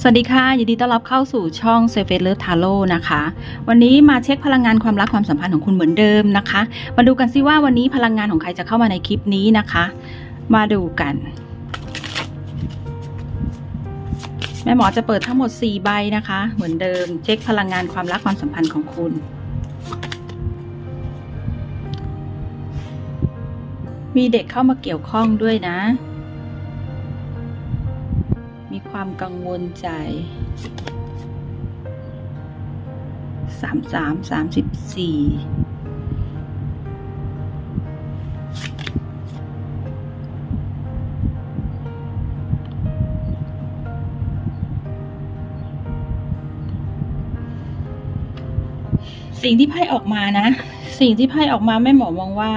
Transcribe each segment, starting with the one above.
สวัสดีค่ะ ยินดีต้อนรับเข้าสู่ช่อง s a f e Love Tarot นะคะ วันนี้มาเช็คพลังงานความรักความสัมพันธ์ของคุณเหมือนเดิมนะคะ มาดูกันซิว่าวันนี้พลังงานของใครจะเข้ามาในคลิปนี้นะคะ มาดูกัน แม่หมอจะเปิดทั้งหมด 4 ใบนะคะ เหมือนเดิม เช็คพลังงานความรักความสัมพันธ์ของคุณมีเด็กเข้ามาเกี่ยวข้องด้วยนะ ความกังวลใจสามสามสามสิบสี่สิ่งที่ไพ่ออกมานะ สิ่งที่ไพ่ออกมาแม่หมอมองว่า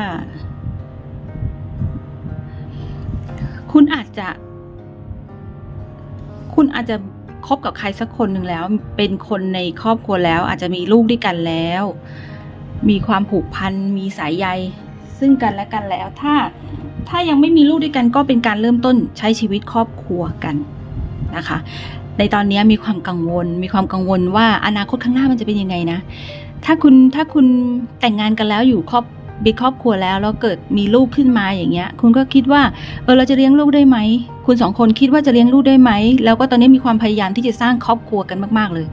อาจจะคบกับใครสักคนหนึ่งแล้ว เป็นคนในครอบครัวแล้ว อาจจะมีลูกด้วยกันแล้ว มีความผูกพันมีสายใย ซึ่งกันและกันแล้ว ถ้าถ้ายังไม่มีลูกด้วยกันก็เป็นการเริ่มต้นใช้ชีวิตครอบครัวกันนะคะ ในตอนนี้มีความกังวล มีความกังวลว่าอนาคตข้างหน้ามันจะเป็นยังไงนะ ถ้าคุณถ้าคุณแต่งงานกันแล้วอยู่ครอบ มีครอบครัวแล้วแล้วเกิดมีลูกขึ้นมาอย่างเงี้ย คุณก็คิดว่าเออเราจะเลี้ยงลูกได้ไหมคุณสองคนคิดว่าจะเลี้ยงลูกได้ไหมแล้วก็ตอนนี้มีความพยายามที่จะสร้างครอบครัวกันมาก ๆ เลย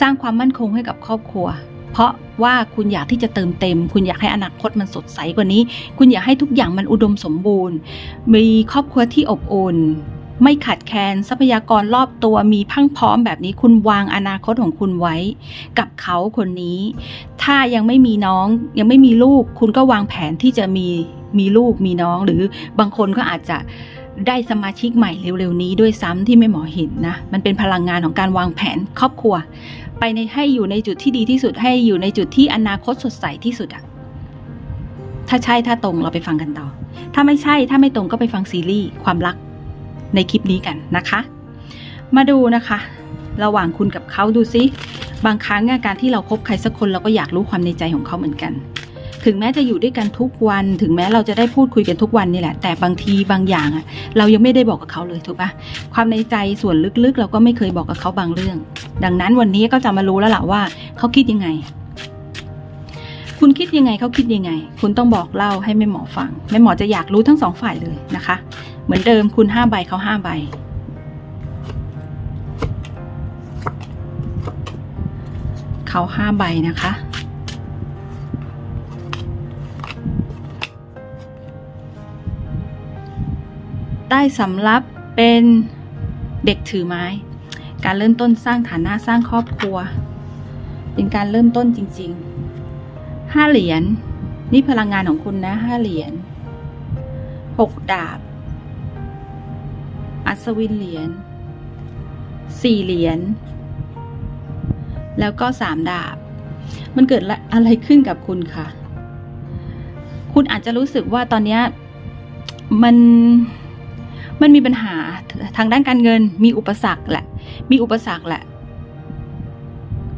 สร้างความมั่นคงให้กับครอบครัว เพราะว่าคุณอยากที่จะเติมเต็ม คุณอยากให้อนาคตมันสดใสกว่านี้ คุณอยากให้ทุกอย่างมันอุดมสมบูรณ์ มีครอบครัวที่อบอุ่น ไม่ขาดแคลนทรัพยากรรอบตัวมีพังพร้อมแบบนี้คุณวางอนาคตของคุณไว้ กับเขาคนนี้ ถ้ายังไม่มีน้องยังไม่มีลูก คุณก็วางแผนที่จะมีมีลูกมีน้องหรือบางคนก็อาจจะได้สมาชิกใหม่เร็วๆนี้ด้วยซ้ำที่ไม่หมอเห็นนะ มันเป็นพลังงานของการวางแผนครอบครัว ไปในให้อยู่ในจุดที่ดีที่สุดให้อยู่ในจุดที่อนาคตสดใสที่สุดอะถ้าใช่ถ้าตรงเราไปฟังกันต่อ ถ้าไม่ใช่ถ้าไม่ตรงก็ไปฟังซีรีส์ความรัก ในคลิปนี้กันนะคะ มาดูนะคะ ระหว่างคุณกับเขาดูซิ บางครั้งการที่เราคบใครสักคนเราก็อยากรู้ความในใจของเขาเหมือนกัน ถึงแม้จะอยู่ด้วยกันทุกวัน ถึงแม้เราจะได้พูดคุยกันทุกวันนี่แหละ แต่บางทีบางอย่างอะเรายังไม่ได้บอกกับเขาเลยถูกปะความในใจส่วนลึกๆ เราก็ไม่เคยบอกกับเขาบางเรื่อง ดังนั้นวันนี้ก็จะมารู้แล้วล่ะว่าเขาคิดยังไงคุณคิดยังไงเขาคิดยังไง คุณต้องบอกเล่าให้แม่หมอฟังแม่หมอจะอยากรู้ทั้งสองฝ่ายเลยนะคะ เหมือนเดิมคุณห้าใบเขาห้าใบ เขาห้าใบนะคะได้สำรับเป็นเด็กถือไม้ การเริ่มต้นสร้างฐานะสร้างครอบครัว เป็นการเริ่มต้นจริงๆห้าเหรียญ นี่พลังงานของคุณนะห้าเหรียญหกดาบ อัศวินเหรียญสี่เหรียญแล้วก็สามดาบ มันเกิดอะไรขึ้นกับคุณคะคุณอาจจะรู้สึกว่าตอนนี้มันมันมีปัญหาทางด้านการเงิน มีอุปสรรคแหละ มีอุปสรรคแหละ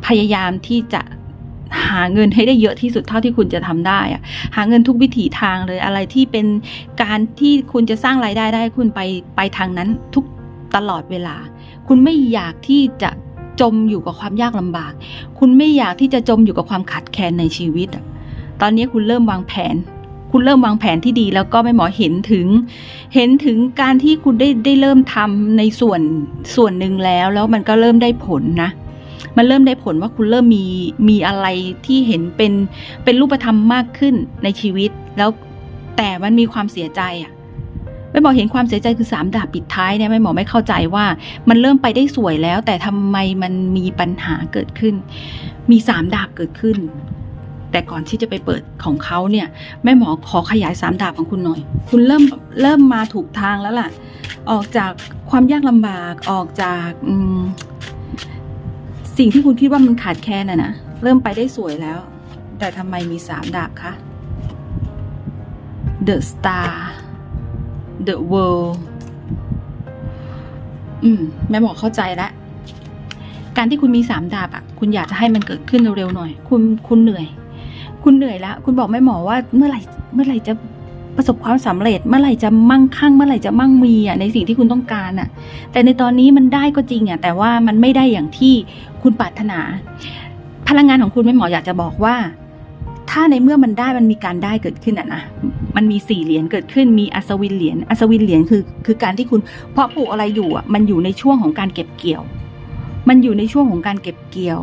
พยายามที่จะ หาเงินให้ได้เยอะที่สุดเท่าที่คุณจะทำได้อะหาเงินทุกวิถีทางเลยอะไรที่เป็นการที่คุณจะสร้างรายได้ได้คุณไปไปทางนั้นทุกตลอดเวลา คุณไม่อยากที่จะจมอยู่กับความยากลำบาก คุณไม่อยากที่จะจมอยู่กับความขาดแคลนในชีวิตตอนนี้คุณเริ่มวางแผน คุณเริ่มวางแผนที่ดีแล้วก็ไม่หมอเห็นถึง เห็นถึงการที่คุณได้ได้เริ่มทำในส่วนส่วนหนึ่งแล้ว แล้วมันก็เริ่มได้ผลนะ มันเริ่มได้ผลว่าคุณเริ่มมีมีอะไรที่เห็นเป็นเป็นรูปธรรมมากขึ้นในชีวิต แล้วแต่มันมีความเสียใจอะไม่หมอเห็นความเสียใจคือสามดาบปิดท้ายเนี่ยไม่หมอไม่เข้าใจว่ามันเริ่มไปได้สวยแล้ว แต่ทำไมมันมีปัญหาเกิดขึ้น มีสามดาบเกิดขึ้น แต่ก่อนที่จะไปเปิดของเขาเนี่ยแม่หมอขอขยายสามดาบของคุณหน่อย คุณเริ่มเริ่มมาถูกทางแล้วล่ะ ออกจากความยากลำบากออกจาก สิ่งที่คุณคิดว่ามันขาดแคลนอะนะเริ่มไปได้สวยแล้ว แต่ทำไมมีสามดาบคะ The Star The World อืมแม่บอกเข้าใจแล้วการที่คุณมีสามดาบอะคุณอยากจะให้มันเกิดขึ้นเร็วๆหน่อย คุณคุณเหนื่อย คุณเหนื่อยแล้ว คุณบอกแม่หมอว่าเมื่อไหร่เมื่อไหร่จะ ประสบความสำเร็จเมื่อไหร่จะมั่งคั่งเมื่อไหร่จะมั่งมีอะในสิ่งที่คุณต้องการอะ แต่ในตอนนี้มันได้ก็จริงอะแต่ว่ามันไม่ได้อย่างที่คุณปรารถนา พลังงานของคุณแม่หมออยากจะบอกว่า ถ้าในเมื่อมันได้มันมีการได้เกิดขึ้นอะนะมันมีสี่เหรียญเกิดขึ้นมีอัศวินเหรียญอัศวินเหรียญคือคือการที่คุณเพาะปลูกอะไรอยู่อะมันอยู่ในช่วงของการเก็บเกี่ยว มันอยู่ในช่วงของการเก็บเกี่ยว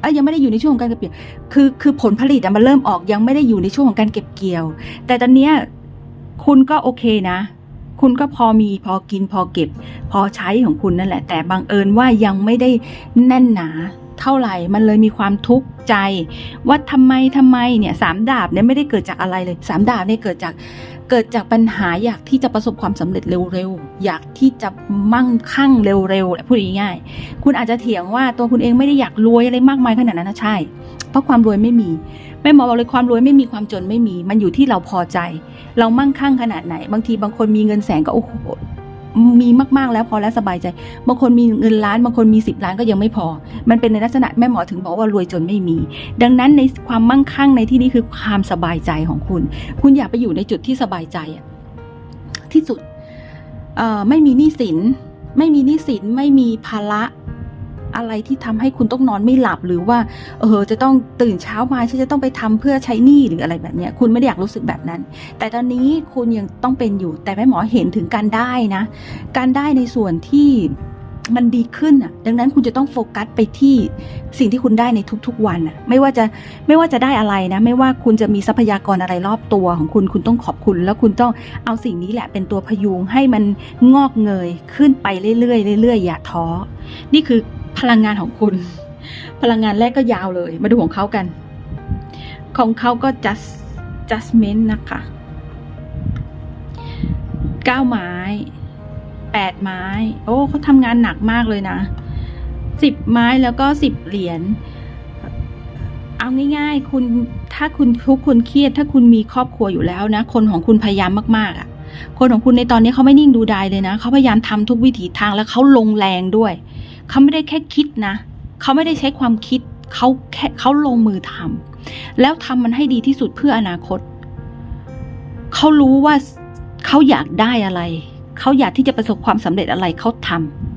เอ้ยยังไม่ได้อยู่ในช่วงของการเก็บเกี่ยว คือคือผลผลิตอะมันเริ่มออกยังไม่ได้อยู่ในช่วงของการเก็บเกี่ยว แต่ตอนเนี้ย คุณก็โอเคนะ คุณก็พอมีพอกินพอเก็บ พอใช้ของคุณนั่นแหละ แต่บังเอิญว่ายังไม่ได้แน่นหนาเท่าไหร่ มันเลยมีความทุกข์ใจ ว่าทำไมทำไมเนี่ยสามดาบเนี่ยไม่ได้เกิดจากอะไรเลยสามดาบเนี่ยเกิดจาก เกิดจากปัญหาอยากที่จะประสบความสำเร็จเร็วๆ อยากที่จะมั่งคั่งเร็วๆแหละพูดง่ายๆ คุณอาจจะเถียงว่าตัวคุณเองไม่ได้อยากรวยอะไรมากมายขนาดนั้นนะใช่ เพราะความรวยไม่มีแม่หมอบอกเลยความรวยไม่มีความจนไม่มี มันอยู่ที่เราพอใจ เรามั่งคั่งขนาดไหน บางทีบางคนมีเงินแสนก็โอ้โห มีมากๆแล้วพอแล้วสบายใจ บางคนมีเงินล้านบางคนมีสิบล้านก็ยังไม่พอ มันเป็นในลักษณะแม่หมอถึงบอกว่ารวยจนไม่มี ดังนั้นในความมั่งคั่งในที่นี้คือความสบายใจของคุณ คุณอยากไปอยู่ในจุดที่สบายใจที่สุดไม่มีหนี้สิน ไม่มีหนี้สินไม่มีภาระ อะไรที่ทำให้คุณต้องนอนไม่หลับหรือว่าเออจะต้องตื่นเช้ามาฉันจะต้องไปทำเพื่อใช้หนี้หรืออะไรแบบเนี้ยคุณไม่ได้อยากรู้สึกแบบนั้น แต่ตอนนี้คุณยังต้องเป็นอยู่ แต่แม่หมอเห็นถึงการได้นะ การได้ในส่วนที่มันดีขึ้นอะ ดังนั้นคุณจะต้องโฟกัสไปที่สิ่งที่คุณได้ในทุกๆวันอะ ไม่ว่าจะไม่ว่าจะได้อะไรนะ ไม่ว่าคุณจะมีทรัพยากรอะไรรอบตัวของคุณ คุณต้องขอบคุณ แล้วคุณต้องเอาสิ่งนี้แหละเป็นตัวพยุงให้มันงอกเงยขึ้นไปเรื่อยๆเรื่อยๆอย่าท้อ นี่คือ พลังงานของคุณ พลังงานแรกก็ยาวเลย มาดูของเขากัน ของเขาก็ just judgment นะคะเก้าไม้แปดไม้ โอ้เขาทำงานหนักมากเลยนะสิบไม้แล้วก็สิบเหรียญเอาง่าย ๆ คุณถ้าคุณทุกคุณเครียด ถ้าคุณมีครอบครัวอยู่แล้วนะ คนของคุณพยายามมากๆอะ่ะ คนของคุณในตอนนี้เขาไม่นิ่งดูดายเลยนะเขาพยายามทำทุกวิถีทางแล้วเขาลงแรงด้วย เขาไม่ได้แค่คิดนะ เขาไม่ได้ใช้ความคิด เขาแค่เขาลงมือทำแล้วทำมันให้ดีที่สุดเพื่ออนาคต เขารู้ว่าเขาอยากได้อะไร เขาอยากที่จะประสบความสำเร็จอะไรเขาทำ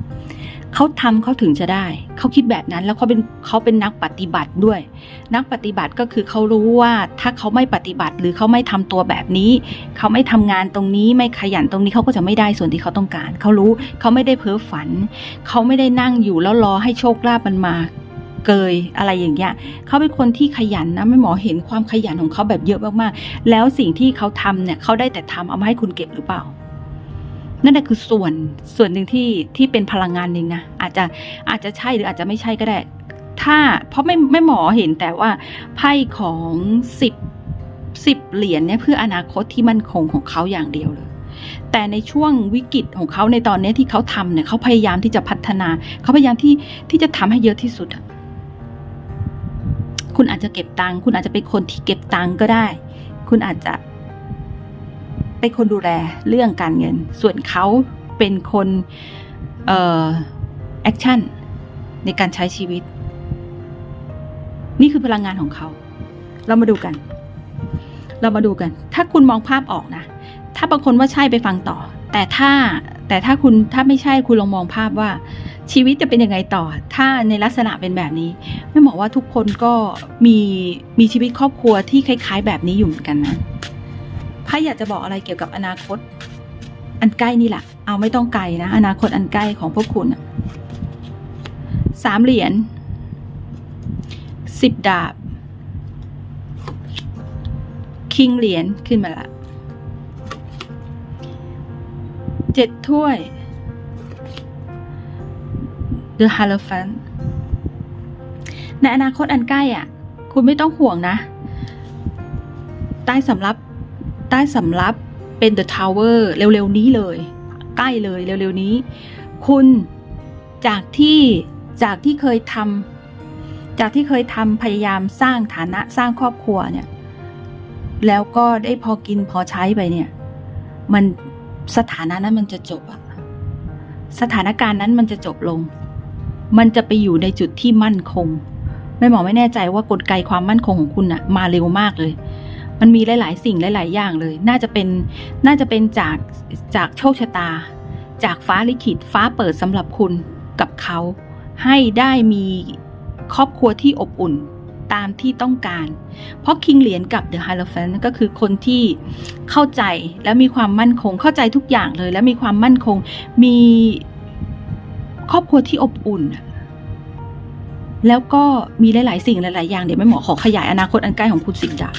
เขาทำเขาถึงจะได้ เขาคิดแบบนั้นแล้วเขาเป็นเขาเป็นนักปฏิบัติด้วย นักปฏิบัติก็คือเขารู้ว่าถ้าเขาไม่ปฏิบัติหรือเขาไม่ทำตัวแบบนี้ เขาไม่ทำงานตรงนี้ไม่ขยันตรงนี้เขาก็จะไม่ได้ส่วนที่เขาต้องการ เขารู้เขาไม่ได้เพ้อฝัน เขาไม่ได้นั่งอยู่แล้วรอให้โชคลาภมันมาเกยอะไรอย่างเงี้ยเขาเป็นคนที่ขยันนะไม่หมอเห็นความขยันของเขาแบบเยอะมากๆ แล้วสิ่งที่เขาทำเนี่ยเขาได้แต่ทำเอามาให้คุณเก็บหรือเปล่า นั่นแหละคือส่วนส่วนหนึ่งที่ที่เป็นพลังงานหนึ่งนะอาจจะอาจจะใช่หรืออาจจะไม่ใช่ก็ได้ ถ้าเพราะไม่ไม่หมอเห็นแต่ว่าไพ่ของสิบสิบเหรียญเนี่ยเพื่ออนาคตที่มั่นคงของเขาอย่างเดียวเลย แต่ในช่วงวิกฤตของเขาในตอนนี้ที่เขาทำเนี่ยเขาพยายามที่จะพัฒนา เขาพยายามที่ที่จะทำให้เยอะที่สุด คุณอาจจะเก็บตังค์คุณอาจจะเป็นคนที่เก็บตังค์ก็ได้ คุณอาจจะ เป็นคนดูแลเรื่องการเงิน ส่วนเขาเป็นคนเอ่อแอคชั่นในการใช้ชีวิต นี่คือพลังงานของเขา เรามาดูกัน เรามาดูกัน ถ้าคุณมองภาพออกนะ ถ้าบางคนว่าใช่ไปฟังต่อ แต่ถ้าแต่ถ้าคุณถ้าไม่ใช่คุณลองมองภาพว่า ชีวิตจะเป็นยังไงต่อ ถ้าในลักษณะเป็นแบบนี้ ไม่บอกว่าทุกคนก็มีมีชีวิตครอบครัวที่คล้าย ๆ แบบนี้อยู่เหมือนกันนะ ไพ่อยากจะบอกอะไรเกี่ยวกับอนาคต อันใกล้นี่แหละ เอาไม่ต้องไกลนะ อนาคตอันใกล้ของพวกคุณสามเหรียญสิบดาบ คิงเหรียญขึ้นมาละเจ็ดถ้วย The Hierophant ในอนาคตอันใกล้อะ คุณไม่ต้องห่วงนะ ใต้สำรับ ใต้สำรับเป็น The Tower เร็วๆนี้เลย ใกล้เลยเร็วๆนี้ คุณจากที่จากที่เคยทำจากที่เคยทำพยายามสร้างฐานะสร้างครอบครัวเนี่ย แล้วก็ได้พอกินพอใช้ไปเนี่ย มันสถานะนั้นมันจะจบอะสถานการณ์นั้นมันจะจบลง มันจะไปอยู่ในจุดที่มั่นคง ไม่หมอไม่แน่ใจว่ากลไกความมั่นคงของคุณอะมาเร็วมากเลย มันมีหลาย ๆ สิ่งหลาย ๆ อย่างเลย น่าจะเป็นน่าจะเป็นจากจากโชคชะตา จากฟ้าลิขิตฟ้าเปิดสำหรับคุณกับเขา ให้ได้มีครอบครัวที่อบอุ่นตามที่ต้องการ เพราะคิงเหรียญกับเดอะไฮโลแฟนก็คือคนที่เข้าใจและมีความมั่นคง เข้าใจทุกอย่างเลย และมีความมั่นคง มีครอบครัวที่อบอุ่น แล้วก็มีหลาย ๆ สิ่งหลาย ๆ อย่าง เดี๋ยวแม่หมอขอขยายอนาคตอันใกล้ของคุณสิงห์ดา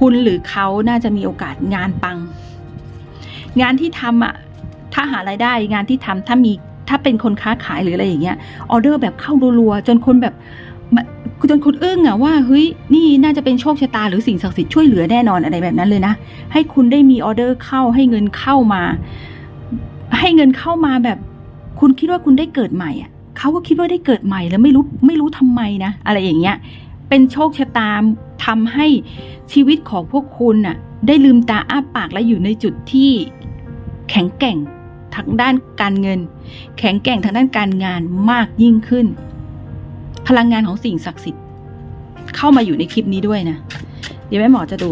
คุณหรือเขาน่าจะมีโอกาสงานปัง งานที่ทำอะถ้าหารายได้งานที่ทำถ้ามีถ้าเป็นคนค้าขายหรืออะไรอย่างเงี้ยออเดอร์แบบเข้ารัวๆจนคนแบบจนคนอึ้งอะว่าเฮ้ยนี่น่าจะเป็นโชคชะตาหรือสิ่งศักดิ์สิทธิ์ช่วยเหลือแน่นอนอะไรแบบนั้นเลยนะ ให้คุณได้มีออเดอร์เข้าให้เงินเข้ามา ให้เงินเข้ามาแบบ คุณคิดว่าคุณได้เกิดใหม่อะเขาก็คิดว่าได้เกิดใหม่แล้วไม่รู้ไม่รู้ทำไมนะ อะไรอย่างเงี้ย เป็นโชคชะตาทำให้ชีวิตของพวกคุณน่ะได้ลืมตาอ้าปากและอยู่ในจุดที่แข็งแกร่งทางด้านการเงิน แข็งแกร่งทางด้านการงานมากยิ่งขึ้น พลังงานของสิ่งศักดิ์สิทธิ์ เข้ามาอยู่ในคลิปนี้ด้วยนะ เดี๋ยวแม่หมอจะดู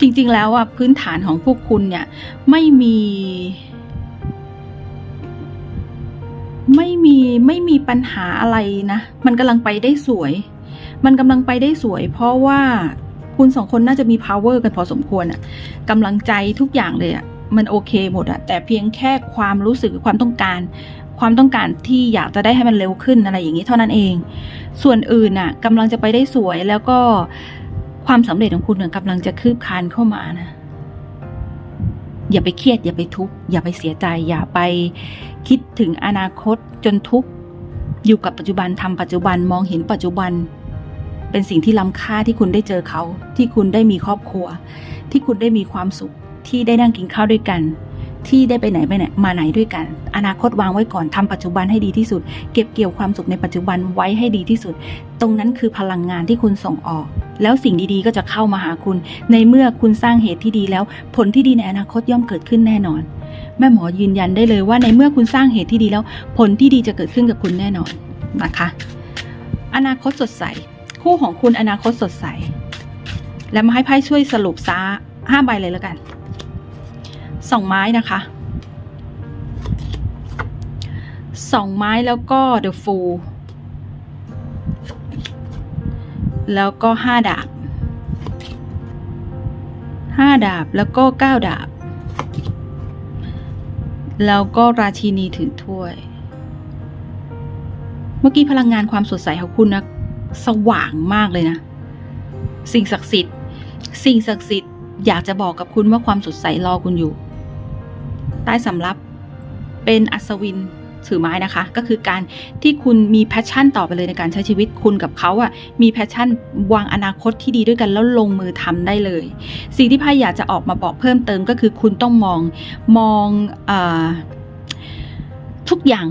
จริงๆแล้วอะพื้นฐานของพวกคุณเนี่ยไม่มี ไม่มีไม่มีปัญหาอะไรนะ มันกำลังไปได้สวย มันกำลังไปได้สวย เพราะว่าคุณสองคนน่าจะมี power กันพอสมควรอะกำลังใจทุกอย่างเลยอะมันโอเคหมดอะแต่เพียงแค่ความรู้สึกความต้องการ ความต้องการที่อยากจะได้ให้มันเร็วขึ้นอะไรอย่างนี้เท่านั้นเอง ส่วนอื่นน่ะกำลังจะไปได้สวยแล้วก็ความสำเร็จของคุณน่ะกำลังจะคืบคลานเข้ามานะ อย่าไปเครียด อย่าไปทุกข์อย่าไปเสียใจอย่าไปคิดถึงอนาคตจนทุกข์อยู่กับปัจจุบันทำปัจจุบันมองเห็นปัจจุบัน เป็นสิ่งที่ล้ำค่าที่คุณได้เจอเขา ที่คุณได้มีครอบครัว ที่คุณได้มีความสุขที่ได้นั่งกินข้าวด้วยกัน ที่ได้ไปไหนไปไหนมาไหนด้วยกัน อนาคตวางไว้ก่อนทำปัจจุบันให้ดีที่สุด เก็บเกี่ยวความสุขในปัจจุบันไว้ให้ดีที่สุด ตรงนั้นคือพลังงานที่คุณส่งออก แล้วสิ่งดีๆก็จะเข้ามาหาคุณ ในเมื่อคุณสร้างเหตุที่ดีแล้ว ผลที่ดีในอนาคตย่อมเกิดขึ้นแน่นอน แม่หมอยืนยันได้เลยว่าในเมื่อคุณสร้างเหตุที่ดีแล้ว ผลที่ดีจะเกิดขึ้นกับคุณแน่นอนนะคะ อนาคตสดใส คู่ของคุณอนาคตสดใส แล้วมาให้ไพ่ช่วยสรุปซะห้าใบเลยแล้วกัน สองไม้นะคะสองไม้แล้วก็ The Fool แล้วก็ห้าดาบห้าดาบแล้วก็เก้าดาบ แล้วก็ราชินีถือถ้วย เมื่อกี้พลังงานความสดใสของคุณนะสว่างมากเลยนะ สิ่งศักดิ์สิทธิ์ สิ่งศักดิ์สิทธิ์อยากจะบอกกับคุณว่าความสดใสรอคุณอยู่ ใต้สำรับเป็นอัศวินถือไม้นะคะ ก็คือการที่คุณมีแพชชั่นต่อไปเลยในการใช้ชีวิตคุณกับเขาอะมีแพชชั่นวางอนาคตที่ดีด้วยกันแล้วลงมือทำได้เลย สิ่งที่ไพ่อยากจะออกมาบอกเพิ่มเติมก็คือคุณต้องมองมองอทุกอย่าง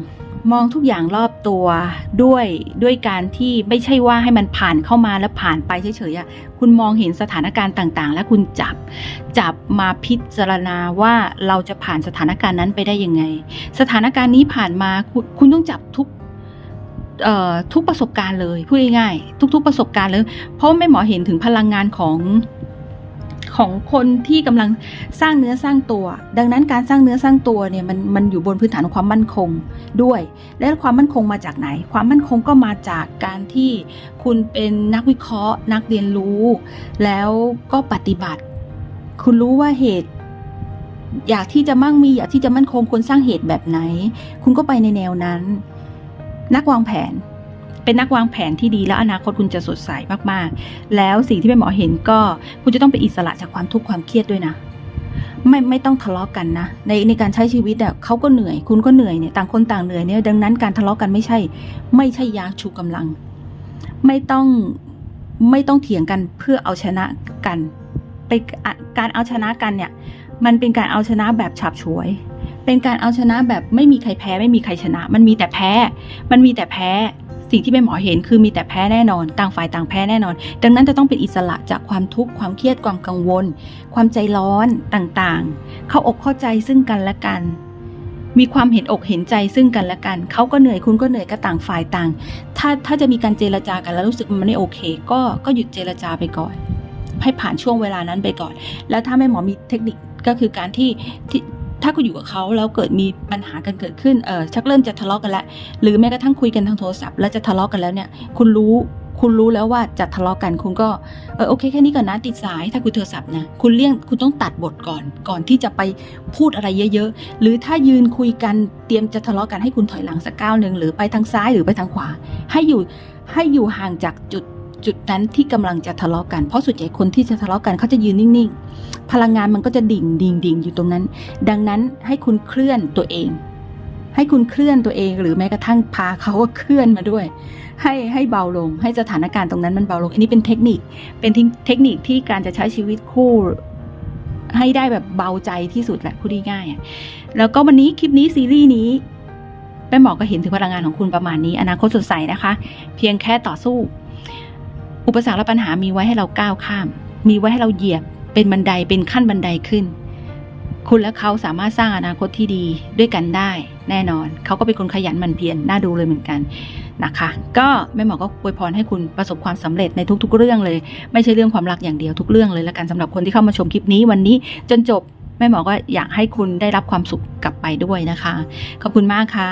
มองทุกอย่างรอบตัวด้วยด้วยการที่ไม่ใช่ว่าให้มันผ่านเข้ามาแล้วผ่านไปเฉยๆคุณมองเห็นสถานการณ์ต่างๆ และคุณจับ จับมาพิจารณาว่าเราจะผ่านสถานการณ์นั้นไปได้ยังไง สถานการณ์นี้ผ่านมาคุณคุณต้องจับทุกทุกประสบการณ์เลยพูดง่ายๆทุก ๆประสบการณ์เลย เพราะแม่หมอเห็นถึงพลังงานของ ของคนที่กำลังสร้างเนื้อสร้างตัว ดังนั้นการสร้างเนื้อสร้างตัวเนี่ยมันมันอยู่บนพื้นฐานของความมั่นคงด้วย และความมั่นคงมาจากไหน ความมั่นคงก็มาจากการที่คุณเป็นนักวิเคราะห์ นักเรียนรู้ แล้วก็ปฏิบัติ คุณรู้ว่าเหตุอยากที่จะมั่งมีอยากที่จะมั่นคงควรสร้างเหตุแบบไหน คุณก็ไปในแนวนั้น นักวางแผน เป็นนักวางแผนที่ดีแล้วอนาคตคุณจะสดใสมากๆ แล้วสิ่งที่แม่หมอเห็นก็คุณจะต้องเป็นอิสระจากความทุกข์ความเครียดด้วยนะไม่ไม่ต้องทะเลาะกันนะในในการใช้ชีวิตอะเขาก็เหนื่อย คุณก็เหนื่อยเนี่ยต่างคนต่างเหนื่อยเนี่ยดังนั้นการทะเลาะกันไม่ใช่ ไม่ใช่ยาชูกำลัง ไม่ต้องไม่ต้องเถียงกันเพื่อเอาชนะกันไปการเอาชนะกันเนี่ย มันเป็นการเอาชนะแบบฉับฉวย เป็นการเอาชนะแบบไม่มีใครแพ้ ไม่มีใครชนะ มันมีแต่แพ้ มันมีแต่แพ้ สิ่งที่แม่หมอเห็นคือมีแต่แพ้แน่นอน ต่างฝ่ายต่างแพ้แน่นอน ดังนั้นจะต้องเป็นอิสระจากความทุกข์ความเครียดความกังวล ความใจร้อนต่างๆ เข้าอกเข้าใจซึ่งกันและกัน มีความเห็นอกเห็นใจซึ่งกันและกันเขาก็เหนื่อยคุณก็เหนื่อยก็ต่างฝ่ายต่าง ถ้าถ้าจะมีการเจรจากันแล้วรู้สึกมันไม่โอเค ก็ก็หยุดเจรจาไปก่อน ให้ผ่านช่วงเวลานั้นไปก่อน แล้วถ้าแม่หมอมีเทคนิคก็คือการที่ที่ ถ้าคุณอยู่กับเขาแล้วเกิดมีปัญหากันเกิดขึ้นเออชักเริ่มจะทะเลาะกันแล้วหรือแม้กระทั่งคุยกันทางโทรศัพท์แล้วจะทะเลาะกันแล้วเนี่ยคุณรู้คุณรู้แล้วว่าจะทะเลาะกันคุณก็เออโอเคแค่นี้ก่อนนะติดสายถ้าคุยโทรศัพท์นะคุณเลี่ยงคุณต้องตัดบทก่อนก่อนที่จะไปพูดอะไรเยอะ ๆ หรือถ้ายืนคุยกันเตรียมจะทะเลาะกันให้คุณถอยหลังสักก้าวหนึ่งหรือไปทางซ้ายหรือไปทางขวา ให้อยู่ให้อยู่ห่างจากจุด จุดนั้นที่กำลังจะทะเลาะกัน เพราะส่วนใหญ่คนที่จะทะเลาะกันเขาจะยืนนิ่งๆ พลังงานมันก็จะดิ่งดิ่งดิ่งอยู่ตรงนั้น ดังนั้นให้คุณเคลื่อนตัวเอง ให้คุณเคลื่อนตัวเองหรือแม้กระทั่งพาเขาว่าเคลื่อนมาด้วย ให้ให้เบาลง ให้สถานการณ์ตรงนั้นมันเบาลง อันนี้เป็นเทคนิค เป็นเทคนิคที่การจะใช้ชีวิตคู่ให้ได้แบบเบาใจที่สุดแหละพูดง่ายๆแล้วก็วันนี้คลิปนี้ซีรีส์นี้แม่หมอก็เห็นถึงพลังงานของคุณประมาณนี้ อนาคตสดใสนะคะ เพียงแค่ต่อสู้ อุปสรรคและปัญหามีไว้ให้เราก้าวข้าม มีไว้ให้เราเหยียบ เป็นบันไดเป็นขั้นบันไดขึ้น คุณและเขาสามารถสร้างอนาคตที่ดีด้วยกันได้ แน่นอน เขาก็เป็นคนขยันหมั่นเพียรน่าดูเลยเหมือนกันนะคะ ก็แม่หมอก็อวยพรให้คุณประสบความสำเร็จในทุก ๆ เรื่องเลย ไม่ใช่เรื่องความรักอย่างเดียวทุกเรื่องเลยละกันสำหรับคนที่เข้ามาชมคลิปนี้วันนี้จนจบแม่หมอก็อยากให้คุณได้รับความสุขกลับไปด้วยนะคะ ขอบคุณมากค่ะ